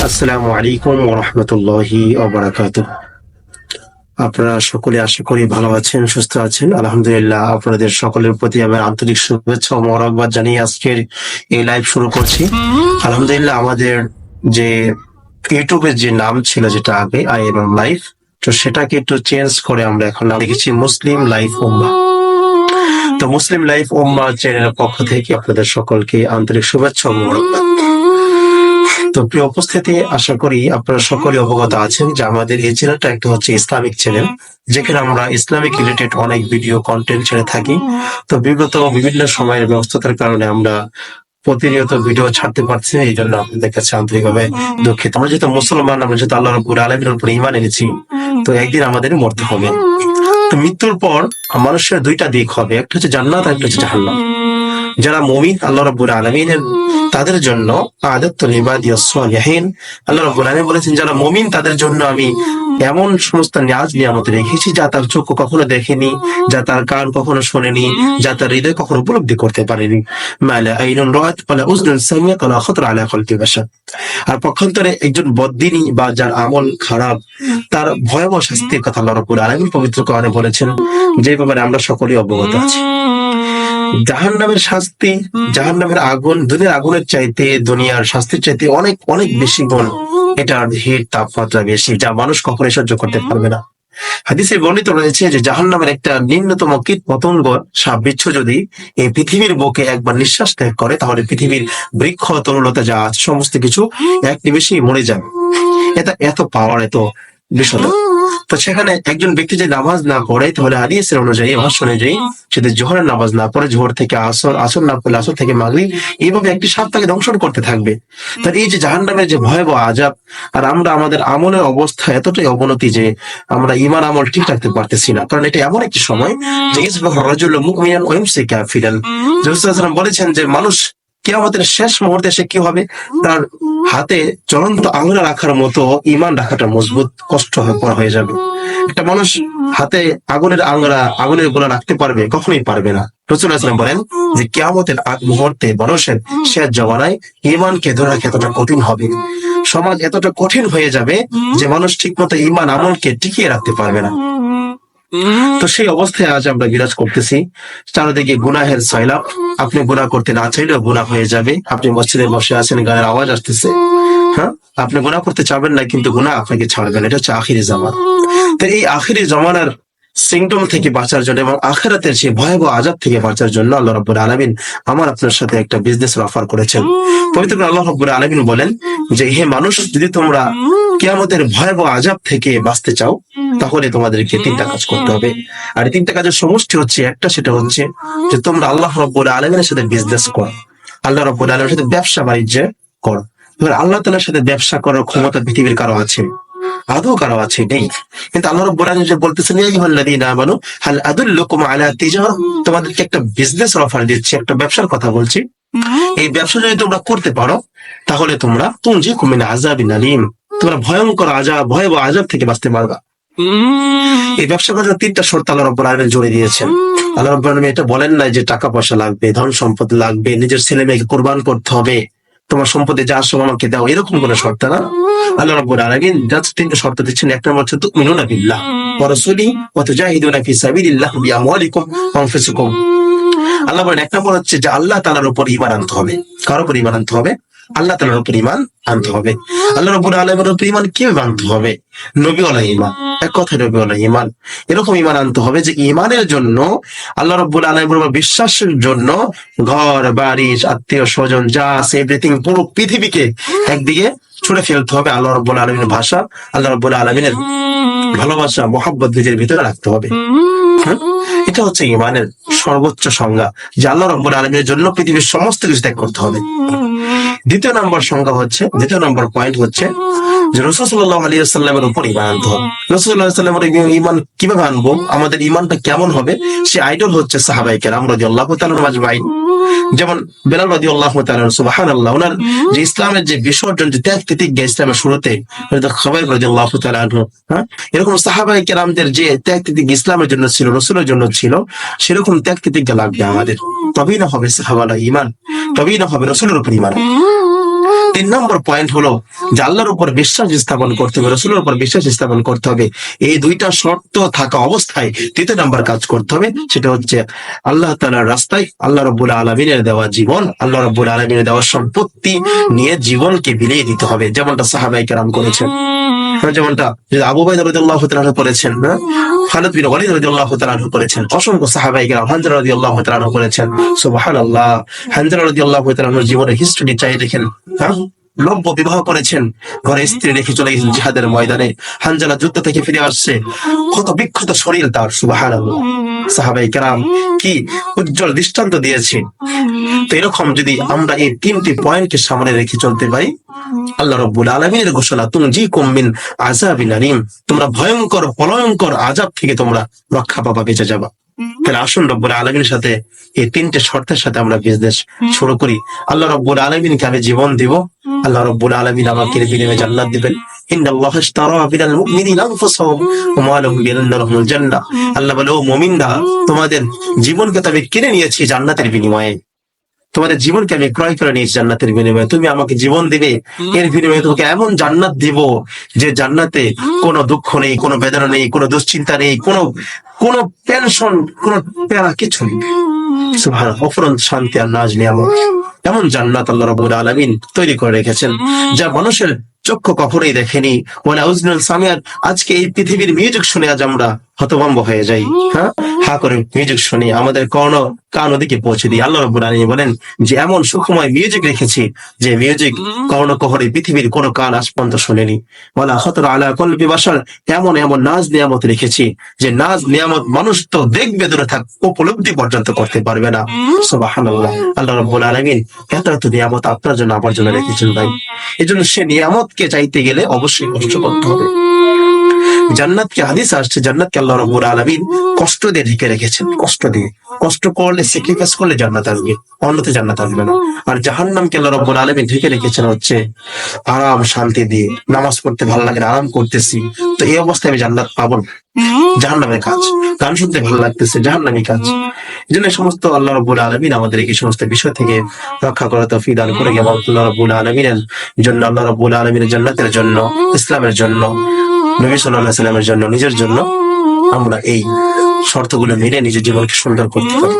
আসসালামু আলাইকুম ওরহমতুল্লাহি ওবরাকাত আপনারা সকলে আশা করি ভালো আছেন, সুস্থ আছেন। আলহামদুলিল্লাহ, আপনাদের সকলের প্রতি আমার আন্তরিক শুভেচ্ছা ও মোরাকবাদ জানিয়ে আজকের এই লাইভ শুরু করছি। আলহামদুলিল্লাহ, আমাদের যে ইউটিউবের যে নাম ছিল যেটা আগে আই এম লাইফ তো সেটাকে একটু চেঞ্জ করে আমরা এখন নাম লিখেছি মুসলিম লাইফ উম্মা। তো মুসলিম লাইফ উম্মা চ্যানেলের পক্ষ থেকে আপনাদের সকলকে আন্তরিক শুভেচ্ছা ও মোরাকবাদ। তো প্রিয় উপস্থিতি, আশা করি আপনারা সকলে অবগত আছেন যে আমাদের এই চ্যানেলটা একটা হচ্ছে ইসলামিক চ্যানেল, যেখানে আমরা ইসলামিক রিলেটেড অনেক ভিডিও কন্টেন্ট ছেড়ে থাকি। তো বিগত বিভিন্ন সময়ের ব্যস্ততার কারণে আমরা প্রতিনিয়ত ভিডিও ছাড়তে পারছি এই জন্য আপনাদের কাছে আন্তরিকভাবে দুঃখিত। আমরা যেহেতু মুসলমান, আমরা যেহেতু আল্লাহ রব্বুল আলমীর উপর ইমান এনেছি, তো একদিন আমাদের মরতে হবে। তো মৃত্যুর পর মানুষের দুইটা দিক হবে, একটা হচ্ছে জান্নাত আর একটা হচ্ছে জাহান্নাম। যারা মমিন, আল্লাহ রাব্বুল আলামিনের তাদের জন্য ইবাদিয়াস সালিহিন। আল্লাহ রাব্বুল আলামিন বলেছেন, যারা মমিন, তাদের জন্য আমি এমন সমস্ত নিয়াজ নিয়ামত রেখেছি যা তার চক্ষু কখনো দেখেনি, যা তার কান কখনো শোনেনি, যা তার হৃদয় কখনো উপলব্ধি করতে পারেনি। মালা আইনুন খাতরা আলা আর পক্ষান্তরে একজন বদ্দিনী বা যার আমল খারাপ, তার ভয়াবহ শাস্তির কথা আল্লাহ রাব্বুল আলামিন পবিত্র কোরআনে বলেছেন, যে ব্যাপারে আমরা সকলেই অবগত আছি। জাহান নামের শাস্তি জাহান নামের আগুন দুনিয়ার আগুনের চাইতে দুনিয়ার শাস্তির চাইতে অনেক অনেক বেশি গুণ। এটার হিট তাপমাত্রা বেশি যা মানুষ কখনোই সহ্য করতে পারবে না। হাদিসে বর্ণিত রয়েছে যে জাহান নামের একটা নিম্নতম কীট পতঙ্গ সাপ বিচ্ছু যদি এই পৃথিবীর বুকে একবার নিঃশ্বাস ত্যাগ করে তাহলে পৃথিবীর বৃক্ষ তরুলতা যা আছে সমস্ত কিছু এক নিমেষেই মরে যাবে। এটা এত পাওয়ার এত বিষয় তো সেখানে একজন ব্যক্তি যে নামাজ না পড়ে তাহলে হাদিসের অনুযায়ী ভাষ্য অনুযায়ী যদি জোহরের নামাজ না পড়ে জোহর থেকে আসর আসর না পড়লে আসর থেকে মাগরিব এইভাবে একটি সাপ তাকে দংশন করতে থাকবে। তার এই যে জাহান্নামের যে ভয়াবহ আজাব আর আমরা আমাদের আমলের অবস্থা এতটাই অবনতি যে আমরা ইমান আমল ঠিক রাখতে পারতেছি না। কারণ এটা এমন একটি সময় যে ইসবাহ রাজুল মুকমিনান ওয়া ইমসি কাফিরান রাসূলুল্লাহ বলেছেন যে মানুষ কিয়ামতের শেষ মুহূর্তে সে কি হবে? তার হাতে চলন্ত আঙুলে রাখার মতো ইমান রাখাটা মজবুত কষ্ট হয়ে যাবে। একটা মানুষ হাতে আগুনের আঙুলা আগুনের গোলা রাখতে পারবে, কখনোই পারবে না। রসুল্লাহ ইসলাম বলেন যে, কিয়ামতের আগ মুহূর্তে মানুষের শেষ জমানায় ইমানকে ধরে এতটা কঠিন হবে। সমাজ এতটা কঠিন হয়ে যাবে যে, মানুষ ঠিক মতো ইমান আমলকে টিকিয়ে রাখতে পারবে না। তো সেই অবস্থায় আজ আমরা বিরাজ করতেছি। চারিদিকে গুনাহের সয়লাভ আপনি গুনাহ করতে না চাইলেও গুনাহ হয়ে যাবে। আপনি মসজিদে বসে আছেন, গানের আওয়াজ আসতেছে। হ্যাঁ? আপনি গুনাহ করতে চাবেন না, কিন্তু গুনাহ আপনাকে ছাড়বেন এটা হচ্ছে আখিরি জামান। তো এই আখিরি জমানার সিংটম থেকে বাঁচার জন্য এবং আখেরাতের সেই ভয়াবহ আজাদ থেকে বাঁচার জন্য আল্লাহ রব্বুর আলমিন আমার আপনার সাথে একটা বিজনেস অফার করেছেন। পবিত্র আল্লাহ রব্বুর আলমিন বলেন যে হে মানুষ যদি তোমরা কিয়ামতের ভয়াবহ আজাব থেকে বাঁচতে চাও তাহলে তোমাদেরকে তিনটা কাজ করতে হবে। আর এই তিনটা কাজের সমষ্টি হচ্ছে একটা সেটা হচ্ছে যে তোমরা আল্লাহ রব্বুর আলমিনের সাথে বিজনেস করো। আল্লাহ রব্বুর আলমের সাথে ব্যবসা বাণিজ্য করো। এবার আল্লাহ তালার সাথে ব্যবসা করার ক্ষমতা পৃথিবীর কারও আছে? আদৌ কারও আছে নেই। কিন্তু আল্লাহ রব্বুল আলামিন যে বলতেছেন ইয়া আইয়ুহাল্লাযীনা আমানু হাল আদুল্লুকুম আলা তিজারা তোমাদেরকে একটা বিজনেস অফার দিচ্ছি একটা ব্যবসার কথা বলছি। এই ব্যবসা যদি তোমরা করতে পারো তাহলে তোমরা তুমজি কুমিন আযাবিন আলীম। তোমরা ভয়ঙ্কর আজাব ভয়াবহ আজাব থেকে বাঁচতে পারবা। এই ব্যবসা করার তিনটা শর্ত আল্লাহ রব্বুল আলামিন জুড়ে দিয়েছেন। আল্লাহ রব্বুল আলামিন এটা বলেন না যে টাকা পয়সা লাগবে ধন সম্পদ লাগবে নিজের ছেলে মেয়েকে কোরবান করতে হবে। তোমার সম্পদে যা সব আমাকে দাও, এরকম কোনো শর্ত না। আল্লাহ রাব্বুল আলামিন জাস্ট তিনটা শর্ত দিচ্ছেন। এক নম্বর হচ্ছে, তুমিনুনা বিল্লাহ ওয়া রাসূলি ওয়া তুজাহিদুনা ফি সাবিলিল্লাহ বিআমওয়ালিকুম ওয়া আনফুসিকুম। আল্লাহ বলেন, এক নম্বর হচ্ছে যে আল্লাহ তাআলার উপর ঈমান আনতে হবে। কার উপর ঈমান আনতে হবে? আল্লাহ তাআলার উপর ঈমান আনতে হবে। আল্লাহ রাব্বুল আলামিনের উপর ঈমান কীভাবে আনতে হবে? নবীওয়ালা ঈমান। এক কথায় নবীওয়ালা ঈমান। এরকম ঈমান আনতে হবে যে ঈমানের জন্য আল্লাহ রাব্বুল আলামিনের উপর বিশ্বাসের জন্য ঘর, বাড়ি, আত্মীয় স্বজন, যা এভরিথিং পুরো পৃথিবীকে একদিকে ছুড়ে ফেলতে হবে আল্লাহ রব্বুল আলমিনের ভাষা, আল্লাহ রব্বুল আলমিনের ভালোবাসা, মোহাব্বত নিজের ভিতরে রাখতে হবে। এটা হচ্ছে ইমানের সর্বোচ্চ সংজ্ঞা, যে আল্লাহ রব্বুল আলমীর জন্য পৃথিবীর সমস্ত কিছু ত্যাগ করতে হবে। দ্বিতীয় নম্বর সংখ্যা হচ্ছে দ্বিতীয় নম্বর পয়েন্ট হচ্ছে যে রসুল্লাহ আলী সাল্লামের উপর ইমান আনতে হবে। রসুল্লাহ ইমান কীভাবে আনব? আমাদের ইমানটা কেমন হবে? সে আইডল হচ্ছে সাহাবাই কেরাম রদি আল্লাহ যেমন বেলাল রদি আল্লাহ সুবাহান আল্লাহ ওনার যে ইসলামের যে বিসর্জন, যে ত্যাগ তিতিজ্ঞা ইসলামের শুরুতে খবর রদি আল্লাহ হ্যাঁ? এরকম সাহাবাই কেরামদের যে ত্যাগ তিতিজ্ঞা ইসলামের জন্য ছিল, রসুলের জন্য ছিল, সেরকম ত্যাগ তিতিজ্ঞা লাগবে আমাদের। তবেই না হবে সাহাবালা ইমান তবেই না হবে রসুলের উপর ইমান তিন নম্বর পয়েন্ট হলো যে আল্লাহর উপর বিশ্বাস স্থাপন করতে হবে, রসুলের উপর বিশ্বাস স্থাপন করতে হবে। এই দুইটা শর্ত থাকা অবস্থায় তৃতীয় নম্বর কাজ করতে হবে, সেটা হচ্ছে আল্লাহ তালার রাস্তায় আল্লাহ রব্বুল আলমিনের দেওয়া জীবন, আল্লাহ রব্বুল আলমিনের দেওয়া সম্পত্তি নিয়ে জীবনকে বিলিয়ে দিতে হবে, যেমনটা সাহাবাই করেছেন। যেমনটা যে আবু বাইদ রাদিয়াল্লাহু তাআলা করেছেন না খালিদ বিন ওয়ালিদ রাদিয়াল্লাহু তাআলা করেছেন অসংখ্য সাহাবায়ে কেরাম হানজালা রাদিয়াল্লাহু তাআলা করেছেন সুবহানাল্লাহ, হানজালা রাদিয়াল্লাহু তাআলার জীবনের হিস্ট্রি চাই দেখেন হ্যাঁ? লব্য বিবাহ করেছেন। ঘরে স্ত্রী রেখে চলে গেছেন জিহাদের ময়দানে। হানজালা যুদ্ধ থেকে ফিরে আসছে। কত বিক্ষত শরীর তার, সুবহানাল্লাহ। সাহাবাই কেরাম কি উজ্জ্বল দৃষ্টান্ত দিয়েছে তো এরকম যদি আমরা এই তিনটি পয়েন্টকে সামনে রেখে চলতে পারি, আল্লাহ রব্বুল আলমিনের ঘোষণা তুমি জি কুমিন আজাবিন তোমরা ভয়ঙ্কর প্রলয়ঙ্কর আজাব থেকে তোমরা রক্ষা পাবা, বেঁচে যাবা। তাহলে আসুন রব্বুল আলমীর সাথে এই তিনটে শর্তের সাথে আমরা বিজনেস শুরু করি। আল্লাহ রব্বুল আলমিনকে আমি জীবন দিব। আল্লাহ রব্বুল আলমিন আমাকে বিনিময়ে জান্নাত দিবেন। আল্লাহ বলে, ও মুমিনরা, তোমাদের জীবনকে তো আমি কিনে নিয়েছি জান্নাতের বিনিময়ে। তোমাদের জীবনকে আমি ক্রয় করে নিয়েছি জান্নাতের বিনিময়ে। তুমি আমাকে জীবন দিবে, এর বিনিময়ে তোমাকে এমন জান্নাত দিব যে জান্নাতে কোনো দুঃখ নেই, কোনো বেদনা নেই, কোনো দুশ্চিন্তা নেই, কোনো কোনো টেনশন কোনো প্যারা কিছু নেই। শান্তি আর নাজ নিয়ামত। এমন জান্নাত আল্লাহ রাব্বুল আলামিন তৈরি করে রেখেছেন, যা মানুষের চক্ষু কখনোই দেখেনি। ওয়ালা উজনুল সামিয়ার আজকে এই পৃথিবীর মিউজিক শুনে আজ আমরা হতভম্ব হয়ে যাই। হ্যাঁ? হা করে মিউজিক শুনি, আমাদের কর্ণ কান ওদিকে পৌঁছে দিই। আল্লাহ রব্বুল আলামিন বলেন যে, এমন সুখময় মিউজিক রেখেছি যে মিউজিক কর্ণ কহরে পৃথিবীর কোনো কান আজ পর্যন্ত শুনেনি। ওয়ালা খতর আলা কলবি বাসার এমন এমন নাজ নিয়ামত রেখেছি যে, নাজ নিয়ামত মানুষ তো দেখবে দূরে থাক, উপলব্ধি পর্যন্ত করতে পারবে না। সুবহানাল্লাহ। আল্লাহ রাব্বুল আলামিন এত এত নিয়ামত আপনার জন্য, আমার জন্য রেখেছেন ভাই। এই জন্য সে নিয়ামতকে চাইতে গেলে অবশ্যই কষ্ট করতে হবে। জান্নাতকে হাদিস আসছে? জান্নাতকে আল্লাহ রাব্বুল আলামিন কষ্ট দিয়ে ঢেকে রেখেছেন? কষ্ট দিয়ে। কষ্ট করলে স্যাক্রিফাইস করলে জান্নাত আসবে। অন্যতে জান্নাত আসবে না। আর জাহান্নামকে আল্লাহ রাব্বুল আলামিন ঢেকে রেখেছেন হচ্ছে আরাম, শান্তি দিয়ে। নামাজ পড়তে ভালো লাগে আরাম করতেছি। তো এই অবস্থায় আমি জান্নাত পাবো না। জাহান্নামের কাজ। গান শুনতে ভালো লাগতেছে, জাহান্নামি কাজ। এই জন্য সমস্ত আল্লাহ রব্বুল আলমিন আমাদের এই সমস্ত বিষয় থেকে রক্ষা করা তৌফিক দান করে এবং আল্লাহ রব্বুল আলমিনের জন্য, আল্লাহ রব্বুল আলমিনের জান্নাতের জন্য, ইসলামের জন্য নবী সাল্লাহ সাল্লামের জন্য, নিজের জন্য আমরা এই শর্তগুলো মেনে নিজের জীবনকে সুন্দর করতে পারি।